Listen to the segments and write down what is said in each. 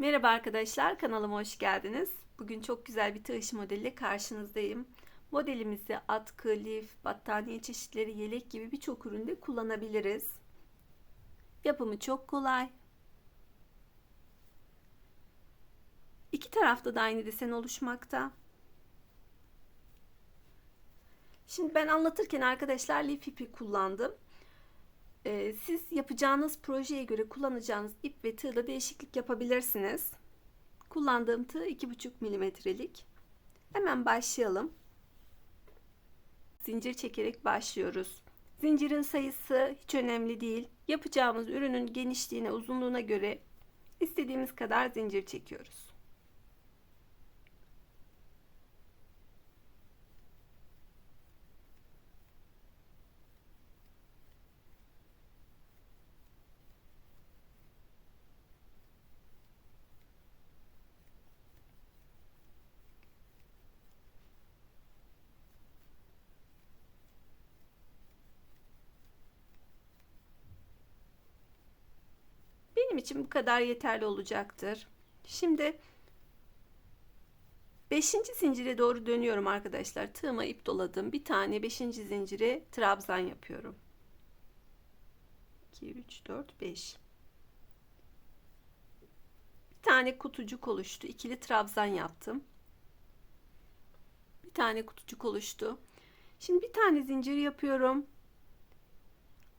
Merhaba arkadaşlar, kanalıma hoş geldiniz. Bugün çok güzel bir tığış modeliyle karşınızdayım. Modelimizi atkı, lif, battaniye çeşitleri, yelek gibi birçok üründe kullanabiliriz. Yapımı çok kolay. İki tarafta da aynı desen oluşmakta. Şimdi ben anlatırken arkadaşlar lif ipi kullandım. Ee, siz yapacağınız projeye göre kullanacağınız ip ve tığla değişiklik yapabilirsiniz. Kullandığım tığ 2,5 milimetrelik. Hemen başlayalım. Zincir çekerek başlıyoruz. Zincirin sayısı hiç önemli değil. Yapacağımız ürünün genişliğine, uzunluğuna göre istediğimiz kadar zincir çekiyoruz. Benim için bu kadar yeterli olacaktır. Şimdi 5. zincire doğru dönüyorum arkadaşlar. Tığıma ip doladım. Bir tane 5. zincire trabzan yapıyorum. 2 3 4 5. Bir tane kutucuk oluştu. İkili trabzan yaptım. Bir tane kutucuk oluştu. Şimdi bir tane zincir yapıyorum.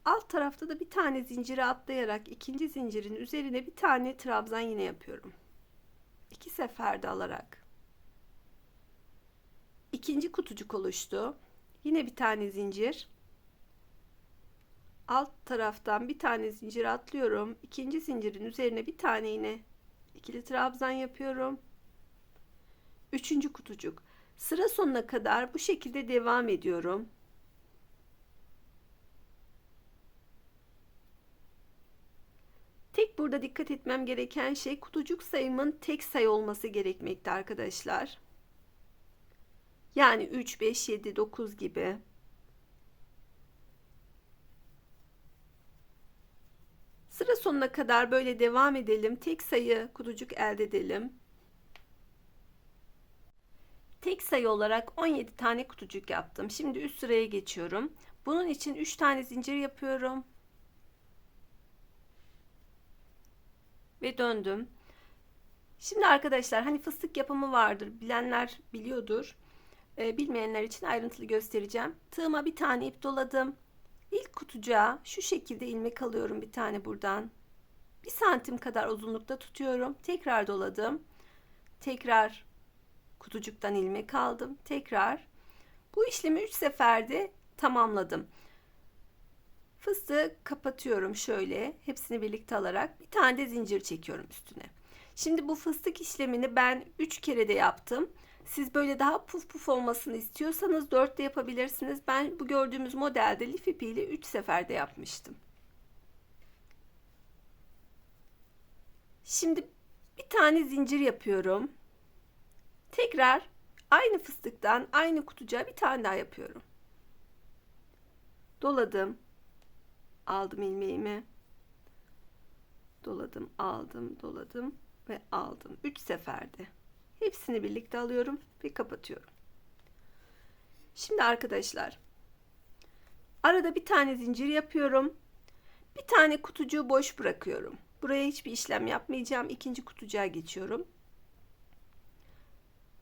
Alt tarafta da bir tane zinciri atlayarak ikinci zincirin üzerine bir tane trabzan yine yapıyorum. İki seferde alarak. İkinci kutucuk oluştu. Yine bir tane zincir. Alt taraftan bir tane zincir atlıyorum. İkinci zincirin üzerine bir tane yine ikili trabzan yapıyorum. Üçüncü kutucuk. Sıra sonuna kadar bu şekilde devam ediyorum. Tek burada dikkat etmem gereken şey kutucuk sayımın tek sayı olması gerekmekte arkadaşlar. Yani 3, 5, 7, 9 gibi. Sıra sonuna kadar böyle devam edelim. Tek sayı kutucuk elde edelim. Tek sayı olarak 17 tane kutucuk yaptım. Şimdi üst sıraya geçiyorum. Bunun için 3 tane zincir yapıyorum. Ve döndüm. Şimdi arkadaşlar hani fıstık yapımı vardır. Bilenler biliyordur. E, bilmeyenler için ayrıntılı göstereceğim. Tığıma bir tane ip doladım. İlk kutucuğa şu şekilde ilmek alıyorum bir tane buradan. Bir santim kadar uzunlukta tutuyorum. Tekrar doladım. Tekrar kutucuktan ilmek aldım. Tekrar. Bu işlemi 3 seferde tamamladım. Fıstığı kapatıyorum şöyle hepsini birlikte alarak bir tane de zincir çekiyorum üstüne. Şimdi bu fıstık işlemini ben 3 kere de yaptım. Siz böyle daha puf puf olmasını istiyorsanız 4 de yapabilirsiniz. Ben bu gördüğümüz modelde lif ipiyle 3 seferde yapmıştım. Şimdi bir tane zincir yapıyorum. Tekrar aynı fıstıktan aynı kutucuğa bir tane daha yapıyorum. Doladım aldım ilmeğimi. Doladım aldım doladım ve aldım. 3 seferde hepsini birlikte alıyorum ve kapatıyorum. Şimdi arkadaşlar arada bir tane zincir yapıyorum. Bir tane kutucuğu boş bırakıyorum. Buraya hiçbir işlem yapmayacağım. İkinci kutucuğa geçiyorum.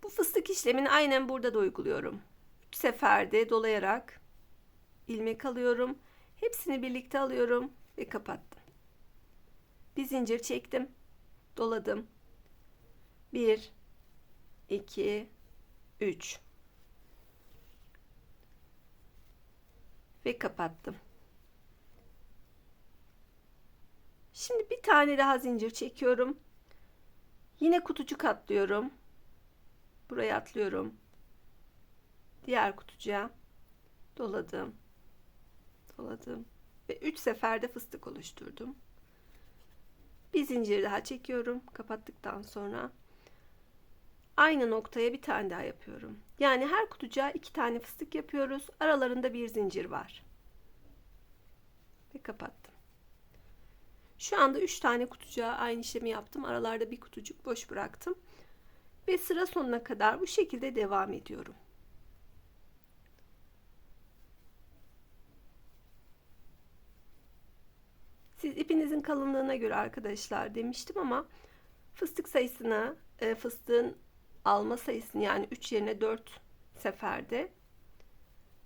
Bu fıstık işlemini aynen burada da uyguluyorum. 3 seferde dolayarak ilmek alıyorum Hepsini birlikte alıyorum ve kapattım. Bir zincir çektim. Doladım. 1 2 3 ve kapattım. Şimdi bir tane daha zincir çekiyorum. Yine kutucuk atlıyorum. Buraya atlıyorum. Diğer kutucuğa doladım doladım ve 3 seferde fıstık oluşturdum. Bir zincir daha çekiyorum kapattıktan sonra aynı noktaya bir tane daha yapıyorum. Yani her kutucuğa iki tane fıstık yapıyoruz. Aralarında bir zincir var. Ve kapattım. Şu anda 3 tane kutucuğa aynı işlemi yaptım. Aralarda bir kutucuk boş bıraktım. Ve sıra sonuna kadar bu şekilde devam ediyorum. Siz ipinizin kalınlığına göre arkadaşlar demiştim ama fıstık sayısını, e, fıstığın alma sayısını yani 3 yerine 4 seferde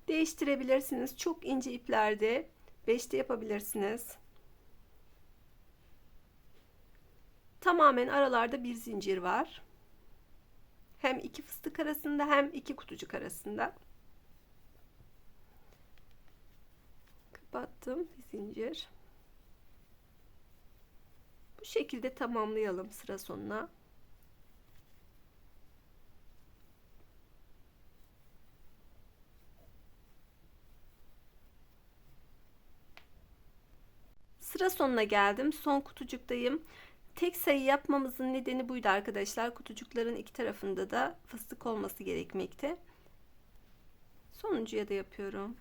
değiştirebilirsiniz. Çok ince iplerde 5'te yapabilirsiniz. Tamamen aralarda bir zincir var. Hem iki fıstık arasında hem iki kutucuk arasında. Kapattım bir zincir. Bu şekilde tamamlayalım sıra sonuna. Sıra sonuna geldim. Son kutucuktayım. Tek sayı yapmamızın nedeni buydu arkadaşlar. Kutucukların iki tarafında da fıstık olması gerekmekte. Sonuncuya da yapıyorum.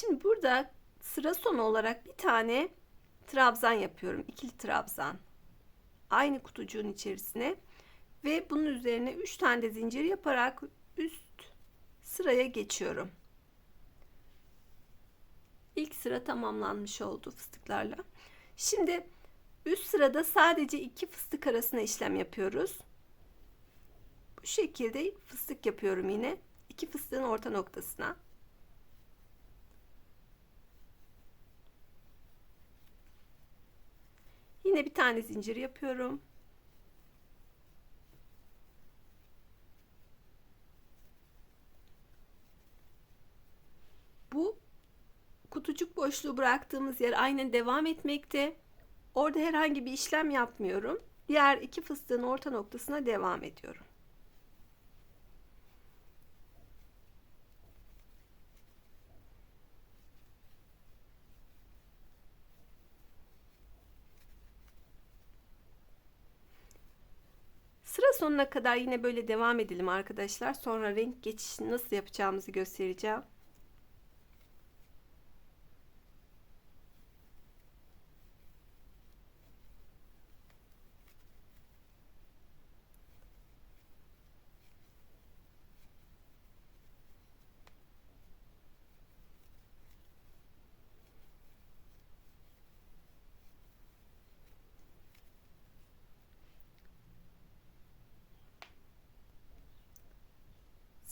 Şimdi burada sıra sonu olarak bir tane trabzan yapıyorum. İkili trabzan. Aynı kutucuğun içerisine ve bunun üzerine 3 tane de zincir yaparak üst sıraya geçiyorum. İlk sıra tamamlanmış oldu fıstıklarla. Şimdi üst sırada sadece iki fıstık arasına işlem yapıyoruz. Bu şekilde fıstık yapıyorum yine. iki fıstığın orta noktasına. Yine bir tane zincir yapıyorum. Bu kutucuk boşluğu bıraktığımız yer aynen devam etmekte. Orada herhangi bir işlem yapmıyorum. Diğer iki fıstığın orta noktasına devam ediyorum. Sonuna kadar yine böyle devam edelim arkadaşlar. Sonra renk geçişini nasıl yapacağımızı göstereceğim.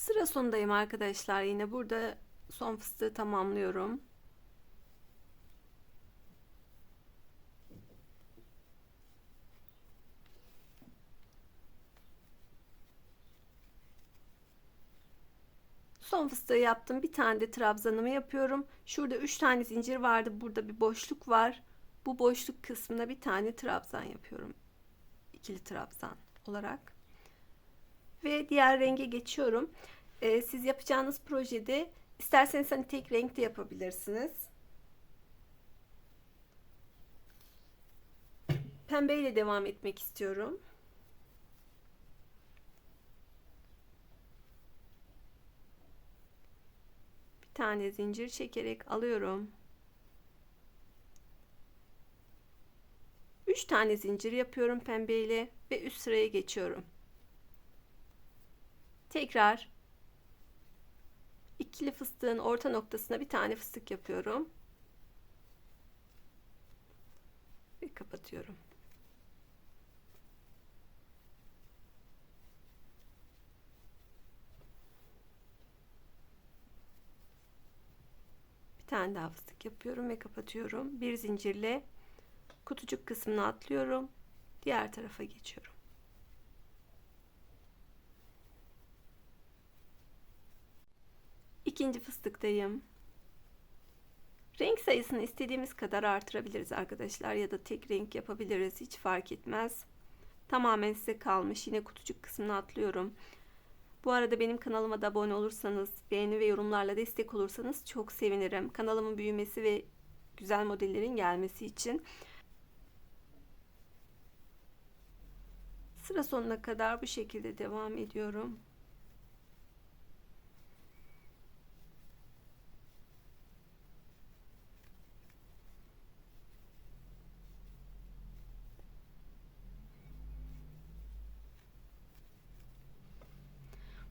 Sıra sonundayım arkadaşlar. Yine burada son fıstığı tamamlıyorum. Son fıstığı yaptım. Bir tane de trabzanımı yapıyorum. Şurada 3 tane zincir vardı. Burada bir boşluk var. Bu boşluk kısmına bir tane trabzan yapıyorum. İkili trabzan olarak. Ve diğer renge geçiyorum. Ee, siz yapacağınız projede isterseniz hani tek renkte yapabilirsiniz. Pembe ile devam etmek istiyorum. Bir tane zincir çekerek alıyorum. 3 tane zincir yapıyorum pembe ile ve üst sıraya geçiyorum. Tekrar ikili fıstığın orta noktasına bir tane fıstık yapıyorum. Ve kapatıyorum. Bir tane daha fıstık yapıyorum ve kapatıyorum. Bir zincirle kutucuk kısmını atlıyorum. Diğer tarafa geçiyorum. İkinci fıstıktayım. Renk sayısını istediğimiz kadar artırabiliriz arkadaşlar ya da tek renk yapabiliriz hiç fark etmez. Tamamen size kalmış. Yine kutucuk kısmına atlıyorum. Bu arada benim kanalıma da abone olursanız, beğeni ve yorumlarla destek olursanız çok sevinirim. Kanalımın büyümesi ve güzel modellerin gelmesi için. Sıra sonuna kadar bu şekilde devam ediyorum.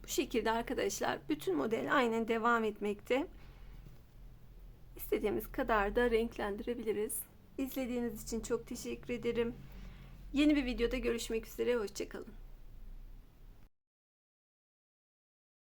Bu şekilde arkadaşlar bütün model aynen devam etmekte. İstediğimiz kadar da renklendirebiliriz. İzlediğiniz için çok teşekkür ederim. Yeni bir videoda görüşmek üzere. Hoşçakalın.